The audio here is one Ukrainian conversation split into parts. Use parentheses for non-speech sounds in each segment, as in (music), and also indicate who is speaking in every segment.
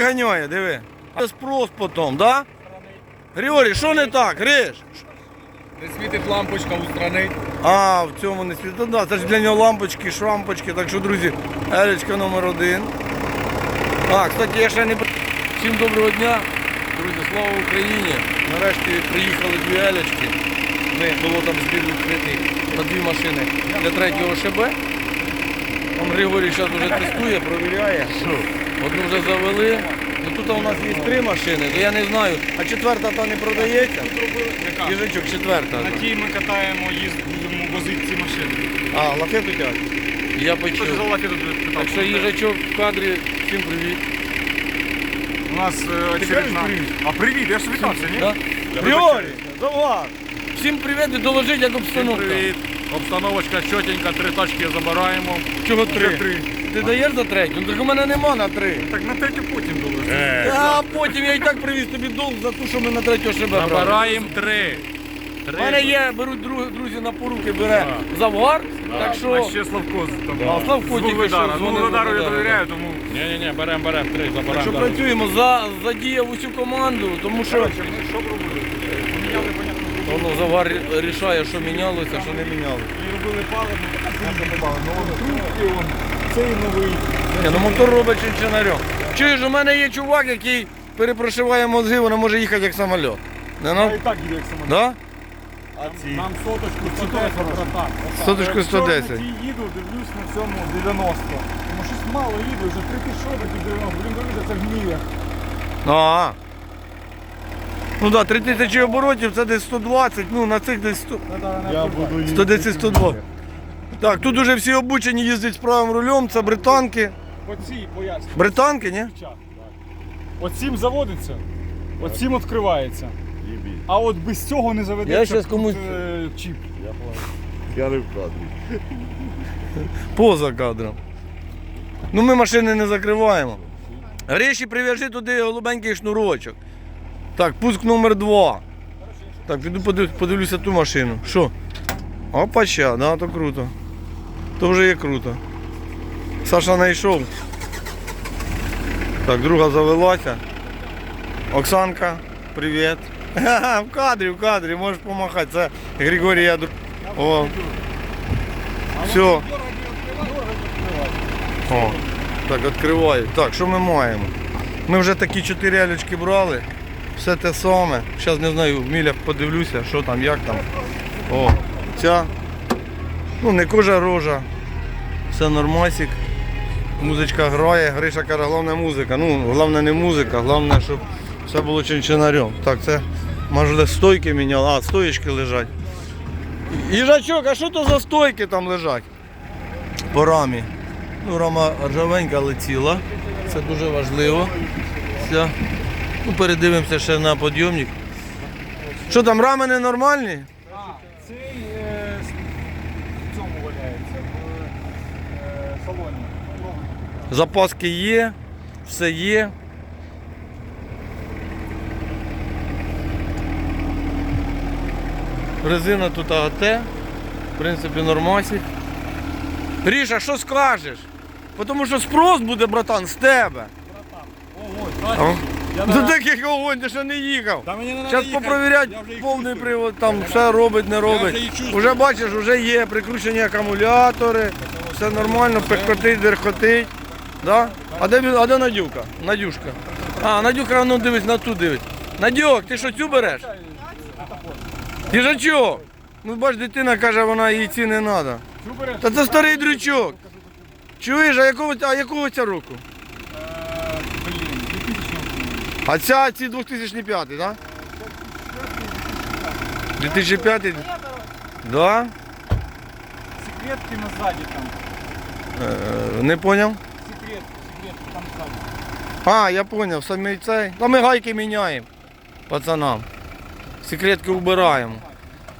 Speaker 1: ганяє, диви. А спрос потім, да? Григорій, що не так? Гриш?
Speaker 2: Не світить лампочка устранить.
Speaker 1: А, в цьому не світ. Ну, да, це ж для нього лампочки, шрампочки. Так що, друзі, елечка номер один. А, кстати, я ще не... при- Всім доброго дня. Друзі, слава Україні. Нарешті приїхали дві елечки. Ми було там збір відкритий на дві машини для третього ШБ. Там Григорій зараз вже тестує, провіряє. Одну вже завели. Ну, тут у нас є три машини, то я не знаю. А четверта та не продається? Їжачок, четверта.
Speaker 3: На тій ми катаємо, їзд, будемо возити ці машини.
Speaker 1: А, лафету тягти. Я
Speaker 3: Хтось
Speaker 1: почув.
Speaker 3: за лафету тут
Speaker 1: Так що їжачок в кадрі, всім привіт.
Speaker 3: У нас е, очередна.
Speaker 1: привіт?
Speaker 3: А привіт, я ж вітався, ні?
Speaker 1: Да? Григорій, давай. Всім привіт і доложить, як обстановка.
Speaker 2: Привіт. Обстановочка чотенька, три тачки забираємо.
Speaker 1: Чого три?
Speaker 3: Три.
Speaker 1: Ти даєш за третю? Ну так у мене нема на три.
Speaker 3: Так на третю потім довезти.
Speaker 1: А потім я і так привіз тобі долг за те, що ми на третього ще брали.
Speaker 2: Забираємо три.
Speaker 1: У мене є, беруть друг- друзі на поруки, бере завгар, так
Speaker 3: А
Speaker 1: що...
Speaker 3: ще Славко з- там.
Speaker 1: А, Славко
Speaker 3: з
Speaker 1: тільки
Speaker 3: Вугледара.
Speaker 1: що дзвонив
Speaker 3: Вугледару я
Speaker 1: Вугледару,
Speaker 3: довіряю, тому...
Speaker 2: Ні, ні, ні, беремо, беремо три,
Speaker 1: Так що працюємо, за, задіяв усю команду, тому що
Speaker 3: ми що б робили? Поміняли, понятно,
Speaker 1: воно завар рішає, що мінялося, що не мінялося.
Speaker 3: і робили паливно, а потім попали. Ну, трубки, вон, цей новий.
Speaker 1: Ні, ну мотор робить чинчинарем. Чуєш, у мене є чувак, який перепрошиває мозги, вона може їхати як самоліт. Не
Speaker 3: А
Speaker 1: ну?
Speaker 3: і так їде, як самоліт.
Speaker 1: Да?
Speaker 3: Нам соточку 110, братан.
Speaker 1: Соточку 110.
Speaker 3: Якщо на тій їду, дивлюсь на цьому 90. Тому щось мало їду, вже 3 тисячі обертів 90. Блін, дивіться, це гніє.
Speaker 1: А. Ну так, да, 3000 оборотів це десь 120, ну на цих десь 100.
Speaker 3: Я буду
Speaker 1: 110 102. Так, тут уже всі обучені їздять з правим рулем, це британки.
Speaker 3: Оці, поясню.
Speaker 1: Британки, ні?
Speaker 3: Оцім заводиться, оцім відкривається. А от без цього не заведеться
Speaker 1: Я щас
Speaker 3: тут,
Speaker 1: комусь-
Speaker 3: е, чіп.
Speaker 4: Я не в кадрі.
Speaker 1: Поза кадром. Ну ми машини не закриваємо. Гріші прив'яжи туди голубенький шнурочок. Так, пуск номер два. Так, піду подив- подивлюся ту машину. Що? Опача, да, то круто. То вже є круто. Саша знайшов. Так, друга завелася. Оксанка, привіт. В кадрі, в кадрі, можеш помахати. Це Григорій Ядр. О. Все. О, так, відкриваю. Так, що ми маємо? Ми вже такі чотири ялючки брали. Все те саме. Зараз не знаю, в мілях подивлюся, що там, як там. О, ця. Ну, не кожа рожа. Все нормасик. Музичка грає, Гриша каже, головне музика. Ну, головне не музика, головне, щоб все було чинчинарем. Так, це може стойки міняли. А, стоїчки лежать. Їжачок, а що то за стойки там лежать? По рамі. Ну, рама ржавенька, але ціла. Це дуже важливо. Все. Ну, передивимося ще на підйомник. Що там, рами ненормальні?
Speaker 3: Цей е, с- в цьому валяється, в е, салоні.
Speaker 1: Запаски є, все є. Резина тут АГТ. В принципі, нормасик. Ріша, що скажеш? Тому що спрос буде, братан, з тебе.
Speaker 3: Братан,
Speaker 1: Ого, Ну таких огонь, ти ще не їхав.
Speaker 3: Та мені не
Speaker 1: Зараз попровіряти повний привод, там все робить, не робить. Уже бачиш, вже є прикручені акумулятори, все нормально, пехкотить, дерхотить. Да? А де, він- а де Надюка? Надюшка. А, Надюка, ну дивись, на ту дивись. Надюк, ти що цю береш? Їжачок. Ну бач, дитина каже, вона їй ці не треба. Та це старий дрючок. Чуєш, а якого, а якого ця року? А ця ці 2005, так? Да? 2005? Да?
Speaker 3: Секретки на ззаді там.
Speaker 1: Е, не поняв.
Speaker 3: Секрет, секретки там ззаді.
Speaker 1: А, я поняв, самі цей. Та ми гайки міняємо пацанам. Секретки вбираємо.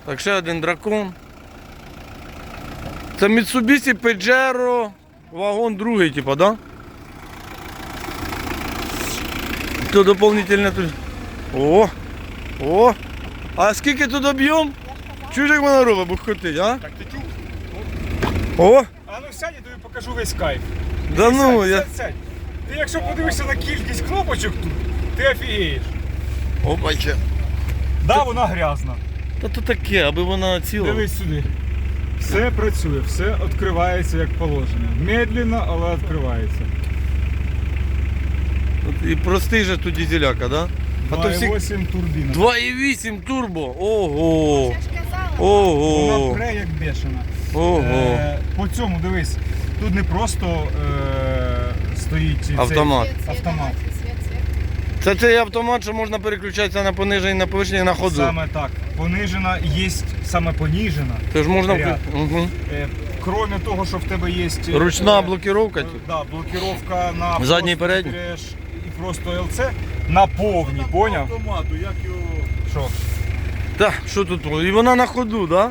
Speaker 1: Так, ще один дракон. Це Mitsubishi Pajero, вагон другий, типа, да? То доповнительне тут. О! О! А скільки тут об'єм? Чуєш, як вона робить, бухкотить, а?
Speaker 3: Так ти чув?
Speaker 1: О!
Speaker 3: А ну сядь, я тобі покажу весь кайф.
Speaker 1: Да ну,
Speaker 3: Сядь,
Speaker 1: я.
Speaker 3: сядь, сядь. Ти якщо подивишся на кількість кнопочок тут, ти офігієш.
Speaker 1: Опаче.
Speaker 3: Да, вона грязна.
Speaker 1: Та то таке, аби вона ціла.
Speaker 3: Дивись сюди. Все працює, все відкривається як положено. Медленно, але відкривається.
Speaker 1: І простий же тут дізеляка, да? А то всі
Speaker 3: 2,8 турбіна.
Speaker 1: 2,8 турбо. Ого.
Speaker 5: Я ж казала.
Speaker 3: Вона
Speaker 1: Ого.
Speaker 3: пре як бешена.
Speaker 1: Ого.
Speaker 3: Е, по цьому дивись, тут не просто е, стоїть цей-
Speaker 1: Автомат.
Speaker 5: Свет, свет,
Speaker 3: Автомат.
Speaker 5: давайте, свет, свет.
Speaker 1: Це цей автомат, що можна переключатися на пониження, на повищення, на ходу.
Speaker 3: Саме так. Понижена, є саме поніжена.
Speaker 1: Тож можна угу.
Speaker 3: Е, Кроме того, що в тебе є
Speaker 1: ручна
Speaker 3: е,
Speaker 1: блокировка.
Speaker 3: е,
Speaker 1: типу.
Speaker 3: Да, блокировка на
Speaker 1: Задній передній?
Speaker 3: Просто ЛЦ на повній, поняв?
Speaker 4: Автомату, як його.
Speaker 3: Що?
Speaker 1: Так, що тут? І вона на ходу, да?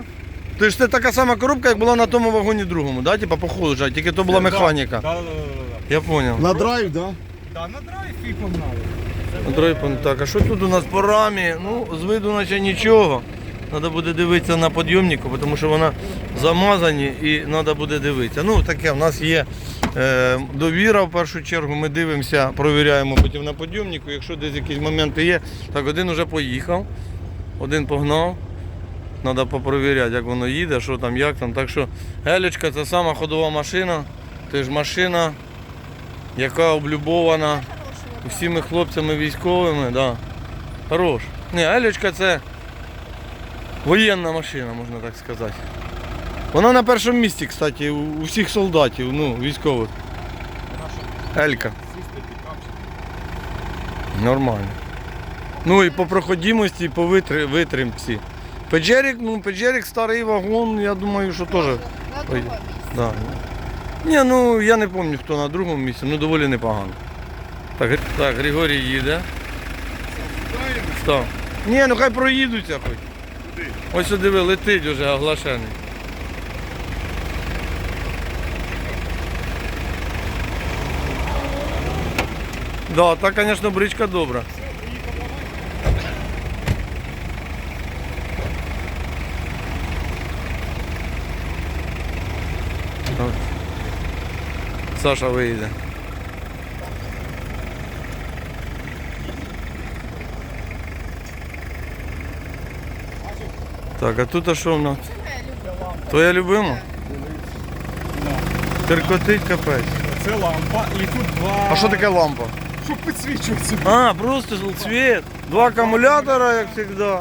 Speaker 1: Ти ж це така сама коробка, як була на тому вагоні другому, да? Типа по ходу тільки то була механіка.
Speaker 3: Да, да, да, да,
Speaker 1: Я зрозумів.
Speaker 4: На драйв, да?
Speaker 3: да. Да, на драйв і погнали.
Speaker 1: Андрей пан, так, а що тут у нас по рамі? Ну, з виду наче нічого. Треба буде дивитися на підйомнику, тому що вона замазані і треба буде дивитися. Ну, таке, в нас є е, довіра в першу чергу. Ми дивимося, провіряємо потім на підйомнику. Якщо десь якісь моменти є, так один вже поїхав, один погнав. Треба попровіряти, як воно їде, що там, як там. Так що Гелечка це сама ходова машина, це ж машина, яка облюбована всіми хлопцями військовими, да. Хорош. Ні, Елючка це воєнна машина, можна так сказати. Вона на першому місці, кстати, у всіх солдатів, ну, військових. Елька. Нормально. Ну і по проходимості, і по витри- витримці. Педжерік, ну, Педжерік старий вагон, я думаю, що теж. Да. Ні, ну я не пам'ятаю, хто на другому місці, ну доволі непогано. Так, так Григорій їде. Став. Ні, ну хай проїдуться хоч. Ось сюди диви, летить вже оглашений. Да, так, звісно, бричка добра. Саша вийде. Так, а тут а що в нас? Твоя любима? Теркотить капець.
Speaker 3: Це лампа і тут два.
Speaker 1: А що таке лампа?
Speaker 3: Щоб підсвічуватися.
Speaker 1: А, просто світ. Два акумулятора, як завжди.
Speaker 3: Да.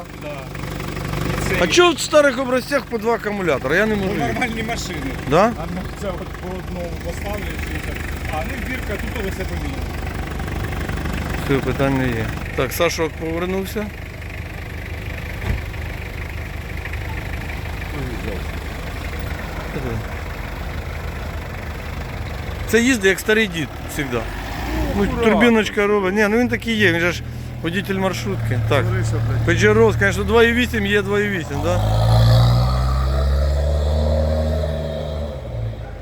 Speaker 3: І це
Speaker 1: А чого в старих образцях по два акумулятора? Я не
Speaker 3: Ну,
Speaker 1: можу.
Speaker 3: нормальні машини.
Speaker 1: Да?
Speaker 3: А ну, це от по одному поставлюєш і так. А, ну бірка, тут усе поміняно.
Speaker 1: Все, питань не є. Так, Сашок повернувся. Це їздить як старий дід завжди. Ну, турбіночка робить. Ні, ну він такий є, він же ж водитель маршрутки. Так. Peugeot, звісно, 2,8 є 2,8, так? Да?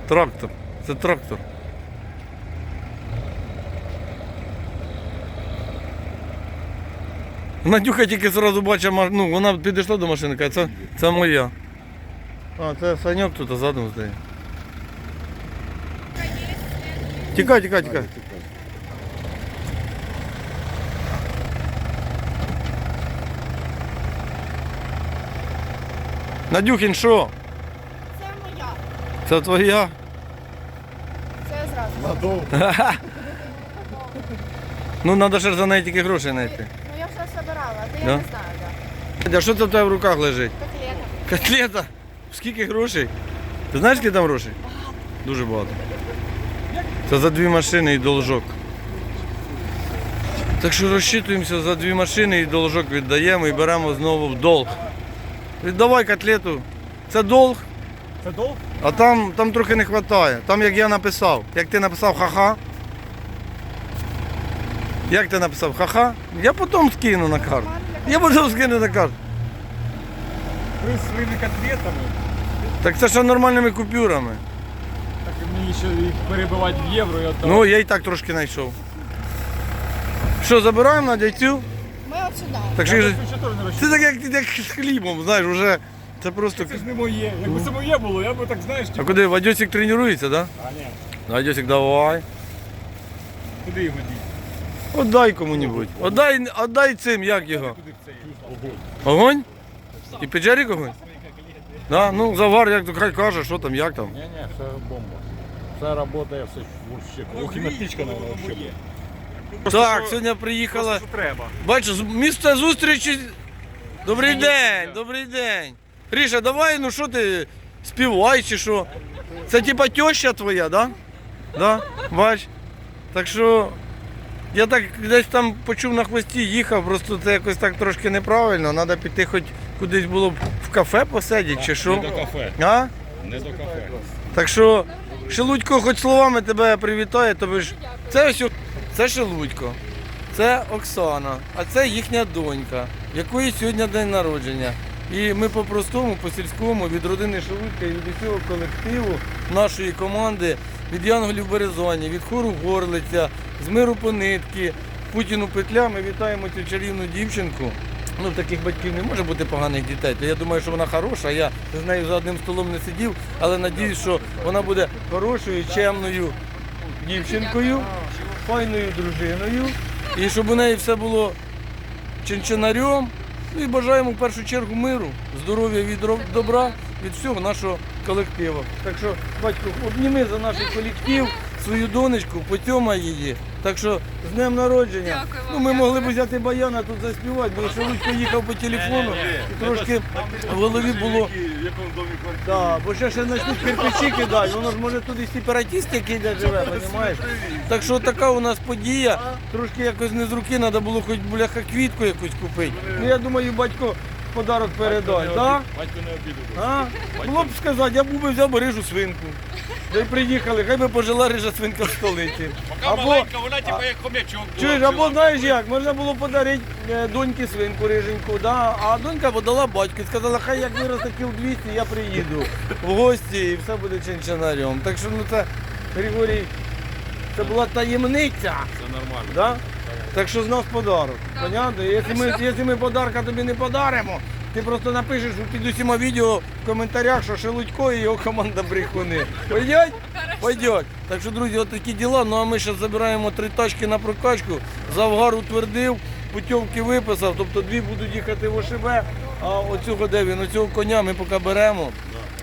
Speaker 1: Трактор. Це трактор. Надюха тільки одразу бачить, ма- ну, вона підійшла до машини, каже, це, це моя. А, це Саньок тут а задом здає. Тікай, тікай, тікай. Надюхін, що?
Speaker 5: Це моя.
Speaker 1: Це твоя?
Speaker 5: Це зразу.
Speaker 4: Надовго. (laughs)
Speaker 1: Ну, треба ж за неї тільки гроші знайти.
Speaker 5: Ну я все собирала, а ти
Speaker 1: Да?
Speaker 5: я не знаю, да.
Speaker 1: А що це в тебе в руках лежить?
Speaker 5: Котлета.
Speaker 1: Котлета? Скільки грошей? Ти знаєш, скільки там грошей? Дуже багато. Це за дві машини і должок. Так що розчитуємося за дві машини і должок віддаємо і беремо знову в долг. Віддавай котлету. Це долг,
Speaker 3: Це довго?
Speaker 1: а там, там трохи не вистачає. Там як я написав. Як ти написав ха-ха. Як ти написав ха-ха, я потім скину на карту. Я потім скину на карту.
Speaker 3: Ви своїми котлетами.
Speaker 1: Так це ще нормальними купюрами.
Speaker 3: Так мені ще їх перебивати в євро і віддавати.
Speaker 1: Ну, я і так трошки знайшов. Що, забираємо на дядьцю?
Speaker 5: Ми от сюди.
Speaker 1: Так
Speaker 3: Я
Speaker 1: що ж, це так як, як з хлібом, знаєш, вже це просто.
Speaker 3: Це ж не моє. Якби це моє було, я би так знаєш,
Speaker 1: А
Speaker 3: типу.
Speaker 1: куди Вадьосик тренується, так?
Speaker 3: А, ні.
Speaker 1: Да? Вадьосик, давай.
Speaker 3: Куди його діти?
Speaker 1: Отдай кому-небудь. Отдай, отдай цим, як його.
Speaker 3: Куди?
Speaker 1: Огонь? І Педжерік огонь? Да, ну завар, як то хай каже, що там, як там.
Speaker 4: Ні, ні, все бомба. Все працює, все вообще.
Speaker 3: Ох, і наптічка на воно взагалі.
Speaker 1: Так, сьогодні приїхала.
Speaker 3: Що треба?
Speaker 1: Бачиш, місце зустрічі. Добрий день, добрий день. Ріша, давай, ну що ти співай чи що? Це типа теща твоя, да? Да? Бач. Так що я так десь там почув на хвості, їхав, просто це якось так трошки неправильно. Треба піти хоч кудись було б в кафе посидіти чи що.
Speaker 2: Не до кафе.
Speaker 1: А?
Speaker 2: Не до кафе.
Speaker 1: Так що Шелудько хоч словами тебе привітає, тобі ж. Це ось це Шелудько, це Оксана, а це їхня донька, якої сьогодні день народження. І ми по-простому, по-сільському, від родини Шелудька і від усього колективу нашої команди, від Янголів Березоні, від хору Горлиця, з миру по нитки, Путіну Петля, ми вітаємо цю чарівну дівчинку. Ну, таких батьків не може бути поганих дітей. То я думаю, що вона хороша. Я з нею за одним столом не сидів, але надіюсь, що вона буде хорошою, чемною дівчинкою, файною дружиною. І щоб у неї все було чинчинарем. Ну і бажаємо в першу чергу миру, здоров'я від добра, від всього нашого колективу. Так що, батько, обніми за наш колектив, свою донечку, потьома її. Так що з днем народження. ну, ми могли б взяти баяна тут заспівати, бо що Луцько їхав по телефону і трошки в голові було.
Speaker 4: В якому домі квартирі?
Speaker 1: Да, бо ще ще почнуть кирпичі кидати, воно ж може туди сепаратіст, який де живе, розумієш? Так що така у нас подія, трошки якось не з руки, треба було хоч бляха квітку якусь купити. Ну я думаю, батько подарок передай, так?
Speaker 2: Батько не обіду.
Speaker 1: А? Було б сказати, я був би взяв би рижу свинку. Та й приїхали, хай би пожила рижа свинка в столиці.
Speaker 2: Поки маленька, вона типу як хомячок.
Speaker 1: Чуєш, або знаєш як, можна було подарити е, доньки свинку риженьку, да? а донька подала батьку і сказала, хай як виросте кіл 200, я приїду в гості і все буде чинчинарем. Так що ну це, Григорій, це була таємниця.
Speaker 2: Це нормально.
Speaker 1: Да? Так що з нас подарок. Понятно? Якщо ми, якщо ми подарка тобі не подаримо, ти просто напишеш під усіма відео в коментарях, що Шелудько і його команда брехуни. Пойдеть? Пойдеть. Так що, друзі, от такі діла. Ну а ми зараз забираємо три тачки на прокачку. Завгар утвердив, путівки виписав, тобто дві будуть їхати в ОШБ, а оцього де він, оцього коня ми поки беремо.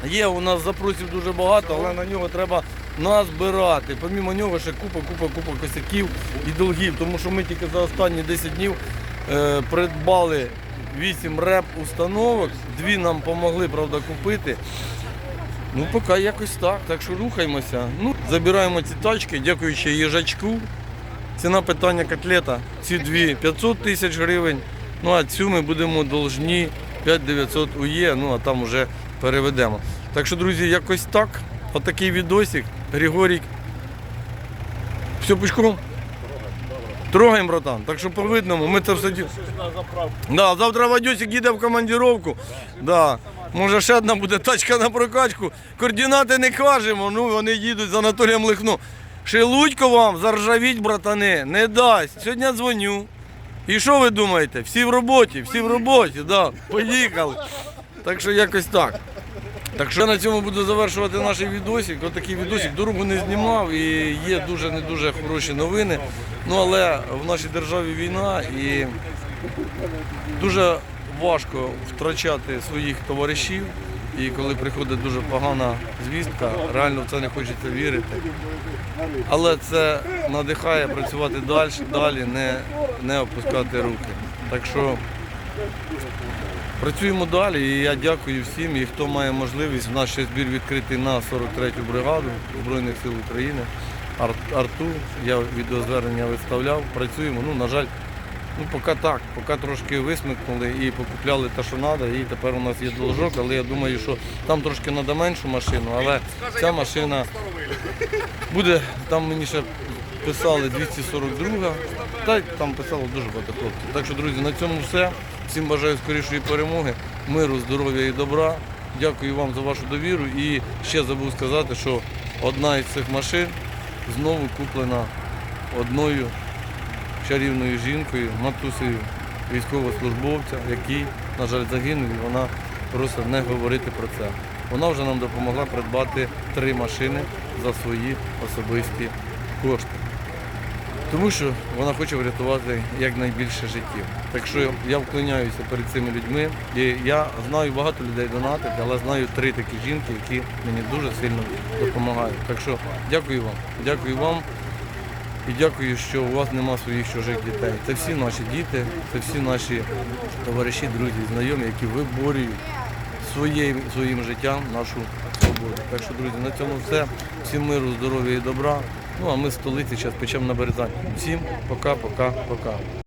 Speaker 1: Є у нас запросів дуже багато, але на нього треба назбирати. Помімо нього ще купа, купа, купа косяків і долгів, тому що ми тільки за останні 10 днів е, придбали 8 реп установок, дві нам допомогли, правда, купити. Ну, поки якось так, так що рухаємося. Ну, забираємо ці тачки, дякуючи їжачку. Ціна питання котлета. Ці дві 500 тисяч гривень. Ну а цю ми будемо должні 5900 УЄ, ну а там вже переведемо. Так що, друзі, якось так. Отакий відосик. Григорій. Все пучком? Трогаємо, братан. Так що по видному, ми це все. Да, завтра Вадюсик їде в командировку. Да. Може ще одна буде тачка на прокачку. Координати не кажемо, ну вони їдуть з Анатолієм Лихно. Шелудько вам заржавіть, братани, не дасть. Сьогодні дзвоню. І що ви думаєте? Всі в роботі, всі в роботі, да. Поїхали. Так що якось так. Так що я на цьому буду завершувати наш відосик. Отакий відосик. Дорогу не знімав і є дуже не дуже хороші новини. Ну але в нашій державі війна і дуже важко втрачати своїх товаришів. І коли приходить дуже погана звістка, реально в це не хочеться вірити. Але це надихає працювати далі, далі, не, не опускати руки. Так що працюємо далі і я дякую всім, і хто має можливість, в нас ще збір відкритий на 43-ю бригаду Збройних сил України. Арту, я відеозвернення виставляв, працюємо. Ну, на жаль, ну поки так, поки трошки висмикнули і покупляли те, що треба, і тепер у нас є должок, але я думаю, що там трошки треба меншу машину, але ця машина буде, там мені ще писали 242, та там писало дуже багато хлопців. Так що, друзі, на цьому все. Всім бажаю скорішої перемоги, миру, здоров'я і добра. Дякую вам за вашу довіру. І ще забув сказати, що одна із цих машин знову куплена одною чарівною жінкою, матусею військовослужбовця, який, на жаль, загинув, і вона просить не говорити про це. Вона вже нам допомогла придбати три машини за свої особисті кошти. Тому що вона хоче врятувати якнайбільше життів. Так що я вклоняюся перед цими людьми. І я знаю багато людей донатить, але знаю три такі жінки, які мені дуже сильно допомагають. Так що дякую вам. Дякую вам. І дякую, що у вас нема своїх чужих дітей. Це всі наші діти, це всі наші товариші, друзі, знайомі, які виборюють своїм, своїм життям нашу свободу. Так що, друзі, на цьому все. Всім миру, здоров'я і добра. Ну а ми з столиці зараз печемо на березань. Всім пока, пока, пока.